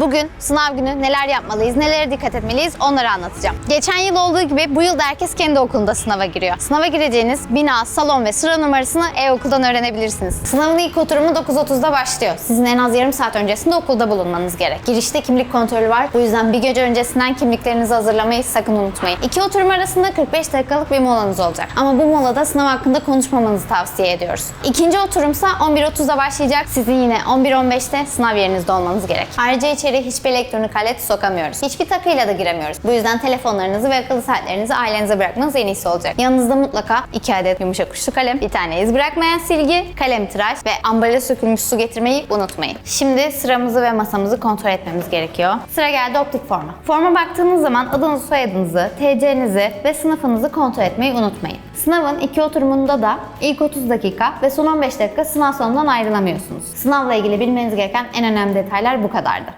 Bugün sınav günü neler yapmalıyız, nelere dikkat etmeliyiz onları anlatacağım. Geçen yıl olduğu gibi bu yıl da herkes kendi okulunda sınava giriyor. Sınava gireceğiniz bina, salon ve sıra numarasını e-okuldan öğrenebilirsiniz. Sınavın ilk oturumu 9.30'da başlıyor. Sizin en az yarım saat öncesinde okulda bulunmanız gerek. Girişte kimlik kontrolü var. Bu yüzden bir gece öncesinden kimliklerinizi hazırlamayı sakın unutmayın. İki oturum arasında 45 dakikalık bir molanız olacak. Ama bu molada sınav hakkında konuşmamanızı tavsiye ediyoruz. İkinci oturumsa 11.30'da başlayacak. Sizin yine 11.15'te sınav yerinizde olmanız gerek. Ayrıca içeri hiçbir elektronik alet sokamıyoruz. Hiçbir takıyla da giremiyoruz. Bu yüzden telefonlarınızı ve akıllı saatlerinizi ailenize bırakmanız en iyisi olacak. Yanınızda mutlaka 2 adet yumuşak uçlu kalem, bir tane iz bırakmayan silgi, kalem tıraş ve ambalaja sökülmüş su getirmeyi unutmayın. Şimdi sıramızı ve masamızı kontrol etmemiz gerekiyor. Sıra geldi optik forma. Forma baktığınız zaman adınızı, soyadınızı, TC'nizi ve sınıfınızı kontrol etmeyi unutmayın. Sınavın iki oturumunda da ilk 30 dakika ve son 15 dakika sınav salonundan ayrılamıyorsunuz. Sınavla ilgili bilmeniz gereken en önemli detaylar bu kadardı.